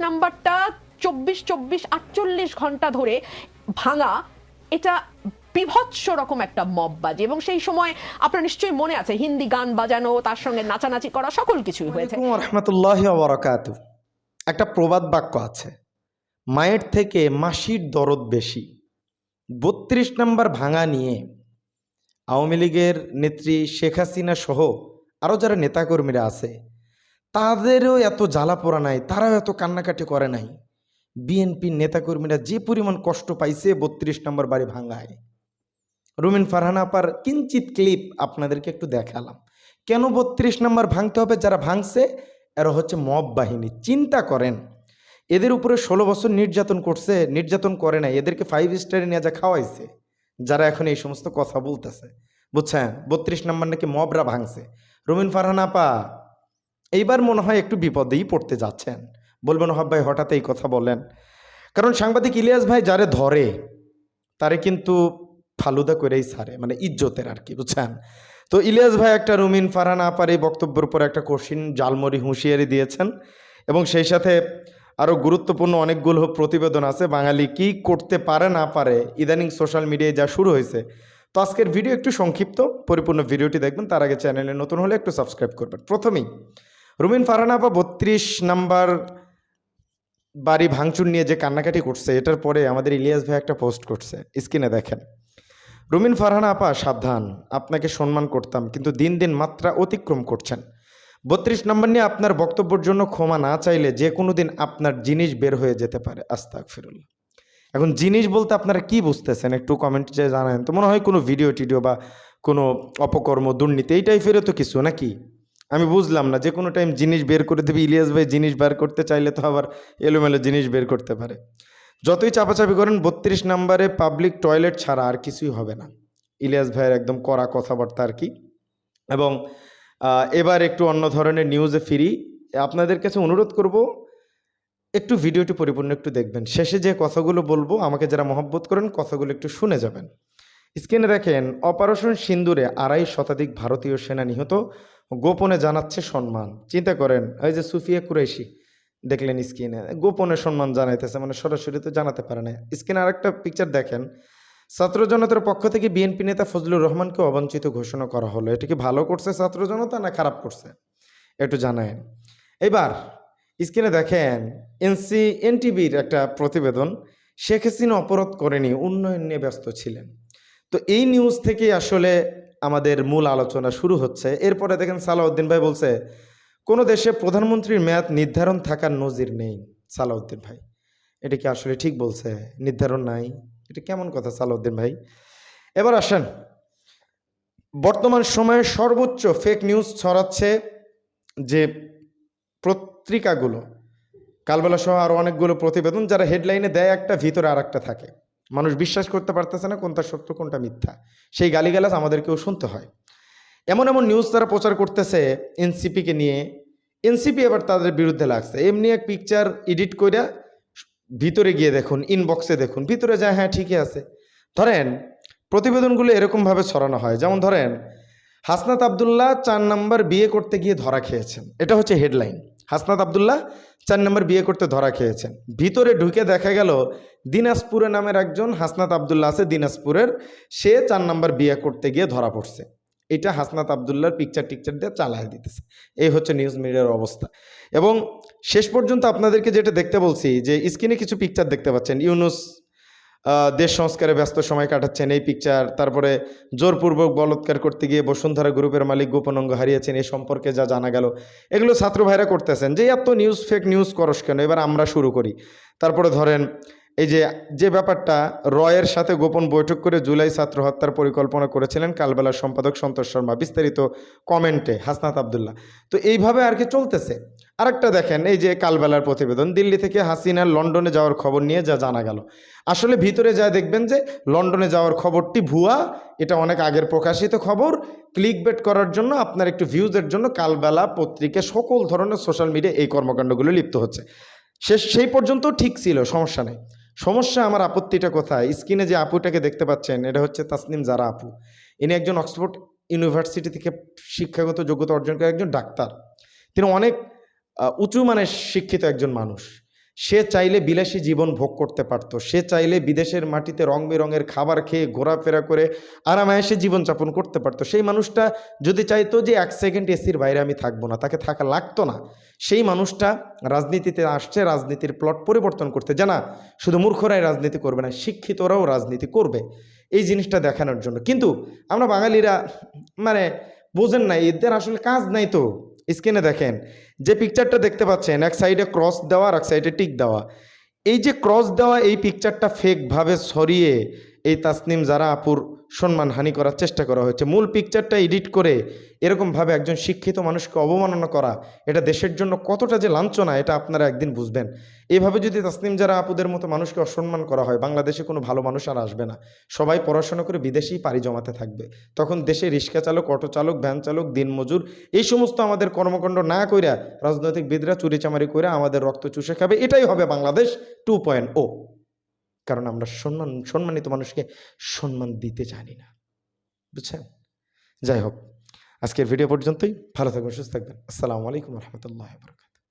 নাম্বারটা চব্বিশ চব্বিশ আটচল্লিশ ঘণ্টা ধরে ভাঙা এটা বিভৎস রকম একটা মববাজি এবং সেই সময় আপনার নিশ্চয়ই মনে আছে হিন্দি গান বাজানো তার সঙ্গে নাচানাচি করা সকল কিছুই হয়েছে। রহমতুল্লাহ বরকাত একটা প্রবাদ বাক্য আছে মায়ের থেকে মাসির দরদ বেশি। বত্রিশ নম্বর ভাঙা নিয়ে আওয়ামী লীগের নেত্রী শেখ হাসিনা সহ আরও যারা নেতাকর্মীরা আছে তাদেরও এত জ্বালা পোড়া নাই, তারাও এত কান্নাকাটি করে নাই। বিএনপির নেতাকর্মীরা যে পরিমাণ কষ্ট পাইছে, বত্রিশ নম্বর বাড়ি ভাঙায় রুমিন ফারহান আপার কিঞ্চিত ক্লিপ আপনাদেরকে একটু দেখালাম। কেন বত্রিশ নম্বর ভাঙতে হবে? যারা ভাঙছে, এরা হচ্ছে মব বাহিনী। চিন্তা করেন, এদের উপরে ষোলো বছর নির্যাতন করছে, নির্যাতন করে নাই, এদেরকে ফাইভ স্টারে নিয়ে যা খাওয়াইছে, যারা এখন এই সমস্ত কথা বলতেছে। বুঝছেন? বত্রিশ নম্বর নাকি মবরা ভাঙছে। রুমিন ফারহান আপা এইবার মনে হয় একটু বিপদেই পড়তে যাচ্ছেন। বলবেন হব ভাই, হঠাৎ এই কথা বলেন। কারণ সাংবাদিক ইলিয়াস ভাই যারে ধরে, তারে কিন্তু ফালুদা করেই ছাড়ে মানে ইজ্জতের আর কি, বুঝছেন? তো ইলিয়াস ভাই একটা রুমিন ফারহান আপার এই বক্তব্যের উপর একটা কঠিন জালমরি হুঁশিয়ারি দিয়েছেন এবং সেই সাথে আরও গুরুত্বপূর্ণ অনেকগুলো প্রতিবেদন আছে, বাঙালি কি করতে পারে না পারে, ইদানিং সোশ্যাল মিডিয়ায় যা শুরু হয়েছে। তো আজকের ভিডিও একটু সংক্ষিপ্ত, পরিপূর্ণ ভিডিওটি দেখবেন, তার আগে চ্যানেলে নতুন হলে একটু সাবস্ক্রাইব করবেন। প্রথমেই রুমিন ফারহান আপা বত্রিশ নাম্বার বাড়ি ভাঙচুর নিয়ে যে কান্নাকাটি করছে, এটার পরে আমাদের ইলিয়াস ভাই একটা পোস্ট করছে। স্ক্রিনে দেখেন। রুমিন ফারহানা আপা, সাবধান। আপনাকে সম্মান করতাম, কিন্তু দিন দিন মাত্রা অতিক্রম করছেন। বত্রিশ নম্বর নিয়ে আপনার বক্তব্যের জন্য ক্ষমা না চাইলে যে কোনো দিন আপনার জিনিস বের হয়ে যেতে পারে। আস্তাক ফিরুল এখন জিনিস বলতে আপনারা কি বুঝতেছেন? একটু কমেন্টে জানান। তো মনে হয় কোনো ভিডিও টিডিও বা কোনো অপকর্ম, দুর্নীতি, এই টাইপেরও তো কিছু নাকি? আমি বুঝলাম না যে কোনো টাইম জিনিস বের করে দেবে, ইলিয়াস ভাই জিনিস বের করতে চাইলে তো আবার এলোমেলো জিনিস বের করতে পারে। যতই চাপাচাপি করেন, বত্রিশ নাম্বারে পাবলিক টয়লেট ছাড়া আর কিছুই হবে না। ইলিয়াস ভাইয়ের একদম কড়া কথাবার্তা আর কি। এবং এবার একটু অন্য ধরনের নিউজে ফিরি। আপনাদের কাছে অনুরোধ করব, একটু ভিডিওটি পরিপূর্ণ একটু দেখবেন। শেষে যে কথাগুলো বলব, আমাকে যারা মহব্বত করেন, কথাগুলো একটু শুনে যাবেন। স্ক্রিনে দেখেন, অপারেশন সিন্দুরে আড়াই শতাধিক ভারতীয় সেনা নিহত, গোপনে জানাচ্ছে সম্মান। চিন্তা করেন ওই যে সুফিয়া কুরাইশি দেখলেন স্ক্রিনে, গোপনে সম্মান জানাইতেছে মানে সরাসরি তো জানাতে পারে না স্ক্রিনে আরেকটা পিকচার দেখেন, ছাত্র জনতার পক্ষ থেকে বিএনপি নেতা ফজলুর রহমানকে অবাঞ্ছিত ঘোষণা করা হলো। এটা কি ভালো করছে ছাত্র জনতা না খারাপ করছে? একটু জানায়েন। এবার, স্ক্রিনে দেখেন এনসি এনটিভির একটা প্রতিবেদন, শেখ হাসিনা অপরাধ করেনি, উন্নয়ন নিয়ে ব্যস্ত ছিলেন। তো এই নিউজ থেকে আসলে আমাদের মূল আলোচনা শুরু হচ্ছে। এরপরে দেখেন সালাউদ্দিন ভাই বলছে, কোনো দেশে প্রধানমন্ত্রীর মেয়াদ নির্ধারণ থাকার নজির নেই। সালাউদ্দিন ভাই, এটা কি আসলে ঠিক বলছে? নির্ধারণ নাই? এটা কেমন কথা সালাউদ্দিন ভাই? এবার আসেন, বর্তমান সময়ে সর্বোচ্চ ফেক নিউজ ছড়াচ্ছে যে পত্রিকাগুলো কালবেলা সহ আরও অনেকগুলো প্রতিবেদন, যারা হেডলাইনে দেয়, একটা ভিতরে আর একটা থাকে। মানুষ বিশ্বাস করতে পারতেছে না কোনটা সত্য, কোনটা মিথ্যা। সেই গালিগালাজ আমাদেরকেও শুনতে হয়। এমন এমন নিউজ তারা প্রচার করতেছে এনসিপিকে নিয়ে। এনসিপি এবার তাদের বিরুদ্ধে লাগছে। এমনি এক পিকচার এডিট কইরা ভিতরে গিয়ে দেখুন ইনবক্সে দেখুন। ভিতরে যায় হ্যাঁ ঠিকই আছে। ধরেন, প্রতিবেদনগুলো এরকমভাবে ছড়ানো হয়। যেমন ধরেন, হাসনাত আবদুল্লাহ চার নাম্বার বিয়ে করতে গিয়ে ধরা খেয়েছেন। এটা হচ্ছে হেডলাইন হাসনাত আবদুল্লাহ চার নম্বর বিয়ে করতে ধরা খেয়েছেন। ভিতরে ঢুকে দেখা গেল দিনাজপুরে নামের একজন হাসনাত আবদুল্লাহ আছে, দিনাজপুরের। সে চার নম্বর বিয়ে করতে গিয়ে ধরা পড়ছে। এটা হাসনাত আবদুল্লার পিকচার টিকচার দিয়ে চালায় দিতেছে। এই হচ্ছে নিউজ মিডিয়ার অবস্থা। এবং শেষ পর্যন্ত আপনাদেরকে যেটা দেখতে বলছি যে স্ক্রিনে কিছু পিকচার দেখতে পাচ্ছেন। ইউনুস দেশ সংস্কারে ব্যস্ত সময় কাটাচ্ছেন এই পিকচার তারপরে জোরপূর্বক বলৎকার করতে গিয়ে বসুন্ধরা গ্রুপের মালিক গোপন অঙ্গ হারিয়েছেন, এ সম্পর্কে যা জানা গেল। এগুলো ছাত্র ভাইরা করতেছেন যে, এত নিউজ ফেক নিউজ করস কেন? এবার আমরা শুরু করি। তারপরে ধরেন এই যে যে ব্যাপারটা, রয়ের সাথে গোপন বৈঠক করে জুলাই ছাত্র হত্যার পরিকল্পনা করেছিলেন কালবেলার সম্পাদক সন্তোষ শর্মা, বিস্তারিত কমেন্টে হাসনাত আবদুল্লাহ। তো এইভাবে আর কি চলতেছে? আরেকটা দেখেন, এই যে কালবেলার প্রতিবেদন, দিল্লি থেকে হাসিনার লন্ডনে যাওয়ার খবর নিয়ে যা জানা গেল। আসলে ভিতরে যা দেখবেন যে, লন্ডনে যাওয়ার খবরটি ভুয়া, এটা অনেক আগের প্রকাশিত খবর। ক্লিক বেট করার জন্য আপনার একটু ভিউজের জন্য কালবেলা পত্রিকা সকল ধরনের সোশ্যাল মিডিয়া এই কর্মকাণ্ডগুলো লিপ্ত হচ্ছে। শেষ, সেই পর্যন্ত ঠিক ছিল, সমস্যা নেই। সমস্যা আমার আপত্তিটা কোথায়? স্ক্রিনে যে আপুটাকে দেখতে পাচ্ছেন, এটা হচ্ছে তাসনিম জারা আপু। ইনি একজন অক্সফোর্ড ইউনিভার্সিটি থেকে শিক্ষাগত যোগ্যতা অর্জন করে একজন ডাক্তার। তিনি অনেক উঁচু মানের শিক্ষিত একজন মানুষ। সে চাইলে বিলাসী জীবন ভোগ করতে পারতো। সে চাইলে বিদেশের মাটিতে রং বেরঙের খাবার খেয়ে ঘোরাফেরা করে আরামায়াসে জীবনযাপন করতে পারতো। সেই মানুষটা যদি চাইতো যে এক সেকেন্ড এসির বাইরে আমি থাকব না, তাকে থাকা লাগতো না। সেই মানুষটা রাজনীতিতে আসছে, রাজনীতির প্লট পরিবর্তন করতে। জানা, শুধু মূর্খরাই রাজনীতি করবে না, শিক্ষিতরাও রাজনীতি করবে এই জিনিসটা দেখানোর জন্য। কিন্তু আমরা বাঙালিরা মানে বোঝেন না, এদের আসলে কাজ নাই তো। স্ক্রিনে দেখেন, যে পিকচারটা দেখতে পাচ্ছেন, এক সাইডে ক্রস দেওয়া আর এক সাইডে টিক দেওয়া। এই যে ক্রস দেওয়া, এই পিকচারটা ফেকভাবে সরিয়ে এই তাসনিম যারা আপুর সম্মানহানি করার চেষ্টা করা হয়েছে। মূল পিকচারটা এডিট করে এরকমভাবে একজন শিক্ষিত মানুষকে অবমাননা করা, এটা দেশের জন্য কতটা যে লাঞ্ছনা, এটা আপনারা একদিন বুঝবেন। এভাবে যদি তাসনিম যারা আপুদের মতো মানুষকে অসম্মান করা হয়, বাংলাদেশে কোনো ভালো মানুষ আর আসবে না। সবাই পড়াশোনা করে বিদেশেই পাড়ি জমাতে থাকবে। তখন দেশে রিক্সা চালক, অটো চালক, ভ্যান চালক দিনমজুর এই সমস্ত আমাদের কর্মকাণ্ড না কইরা রাজনৈতিক বিদরা চুরিচামারি করে আমাদের রক্ত চুষে খাবে। এটাই হবে বাংলাদেশ টু পয়েন্ট ও। কারণ আমরা সম্মান, সম্মানিত মানুষকে সম্মান দিতে জানি না। বুঝছেন? যাই হোক, আজকের ভিডিও পর্যন্তই। ভালো থাকবেন, সুস্থ থাকবেন। আসসালামু আলাইকুম রহমতুল্লাহ বরকাত